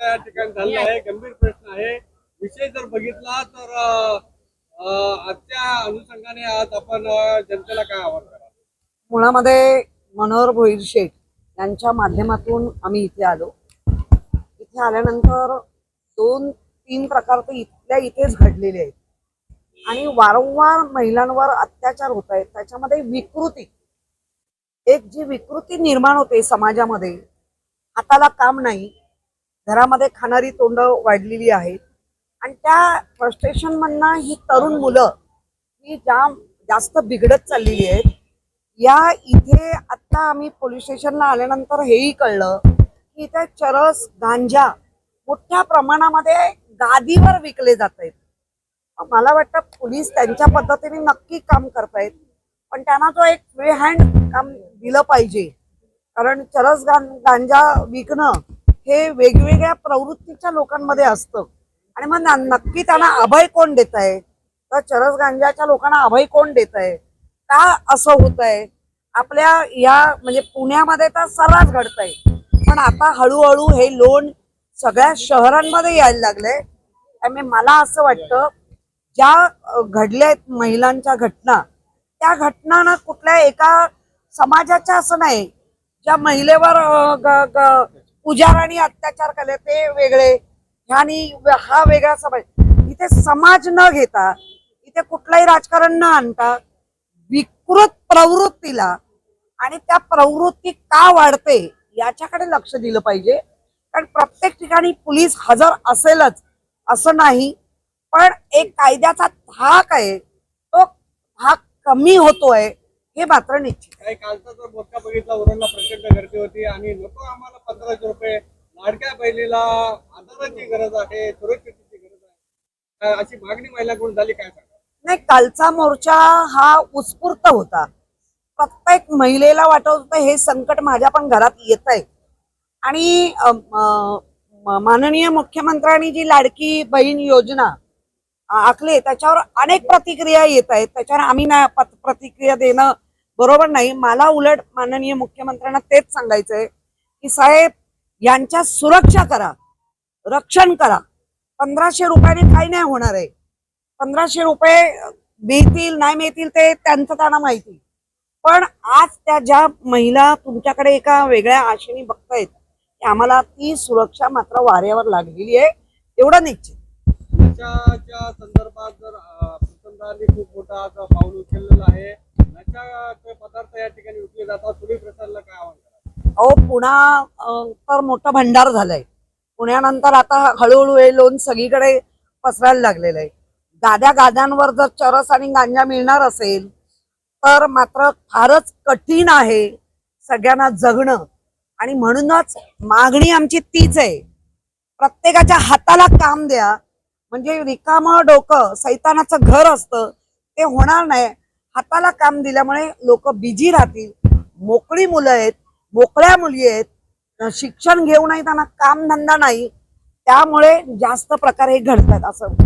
त्या ठिकाणी झालेला आहे गंभीर प्रश्न आहे. विषय जर बघितला तर आजच्या अनुषंगाने आज आपण जनतेला काय आवाहन करा मुळामध्ये मनोहर भोईर शेठ यांच्या माध्यमातून आम्ही इथे आलो. इथे आल्यानंतर दोन तीन प्रकार तर इथल्या इथेच घडलेले आहेत. आणि वारंवार महिलांवर अत्याचार होत आहेत. त्याच्यामध्ये विकृती. एक जी विकृती निर्माण होते समाजामध्ये हाताला काम नाही घरामध्ये खाणारी तोंड वाढलेली आहेत. आणि त्या फ्रस्ट्रेशन म्हणणं ही तरुण मुलं ही जाम जास्त बिघडत चाललेली आहेत या इथे आता आम्ही पोलीस स्टेशनला आल्यानंतर हेही कळलं की इथे चरस गांजा मोठ्या प्रमाणामध्ये गादीवर विकले जात आहेत. मला वाटतं पोलीस त्यांच्या पद्धतीने नक्की काम करतायत पण त्यांना तो एक फ्री हँड काम दिलं पाहिजे. कारण चरस गां- गांजा विकणं हे वेगवेगळ्या प्रवृत्तीच्या लोकांमध्ये असतं. आणि मग नक्की त्यांना अभय कोण देत आहे? तर चरस गांजाच्या लोकांना अभय कोण देत आहे? का असं होत आहे? आपल्या या म्हणजे पुण्यामध्ये तर सर्रास घडत आहे पण आता हळूहळू हे लोन सगळ्या शहरांमध्ये यायला लागलंय. त्यामुळे मला असं वाटतं ज्या घडल्या आहेत महिलांच्या घटना त्या घटनाना कुठल्या एका समाजाच्या असं नाही. ज्या महिलेवर अ, पुजारांनी अत्याचार केले ते वेगळे. ह्यानी हा वेगळा समाज. इथे समाज न घेता इथे कुठलाही राजकारण न आणता विकृत प्रवृत्तीला आणि त्या प्रवृत्ती का वाढते याच्याकडे लक्ष दिलं पाहिजे. कारण प्रत्येक ठिकाणी पोलीस हजर असेलच असं नाही. पण एक कायद्याचा धाक आहे तो धाक कमी होतोय. हे मात्र निश्चित काही कालचा जर मोठा बघितला उरणला प्रचंड गर्दी होती आणि नको आम्हाला पंधराशे रुपये लाडक्या बहिणीला आधाराची गरज आहे सुरक्षितेची गरज आहे. अशी मागणी महिलांकडून झाली काय सांगा नाही कालचा मोर्चा हा उत्स्फूर्त होता. प्रत्येक महिलेला वाटत होतं हे संकट माझ्या पण घरात येत आहे. आणि माननीय मुख्यमंत्र्यांनी जी लाडकी बहीण योजना आखली त्याच्यावर अनेक प्रतिक्रिया येत आहेत. त्याच्यावर आम्ही ना प्रतिक्रिया देणं बरोबर नाही. मला उलट माननीय मुख्यमंत्र्यांना तेच सांगायचंय की साहेब यांच्या सुरक्षा करा रक्षण करा. पंधराशे रुपयाने काही नाही होणार आहे. पंधराशे रुपये मिळतील नाही मिळतील ते त्यांचं त्यांना माहिती. पण आज त्या ज्या महिला तुमच्याकडे एका वेगळ्या आशेने बघतायत की आम्हाला ती सुरक्षा मात्र वाऱ्यावर लागलेली आहे एवढं निश्चित. संदर्भात जर खूप मोठा पाऊल उचललेला आहे. पदार्थ या ठिकाणी विकले जातात? पोलीस प्रशासनाला काय अहो पुन्हा तर मोठं भंडार झालंय. पुण्यानंतर आता हळूहळू हे लोन सगळीकडे पसरायला लागलेलं आहे. गाद्या गाद्यांवर जर चरस आणि गांजा मिळणार असेल तर मात्र फारच कठीण आहे सगळ्यांना जगणं. आणि म्हणूनच मागणी आमची तीच आहे. प्रत्येकाच्या हाताला काम द्या. म्हणजे रिकामं डोकं सैतानाचं घर असतं ते होणार नाही. हाताला काम दिल्यामुळे लोक बिजी राहतील. मोकळी मुलं आहेत मोकळ्या मुली आहेत. शिक्षण घेऊनही त्यांना कामधंदा नाही. त्यामुळे जास्त प्रकार हे घडतात असं.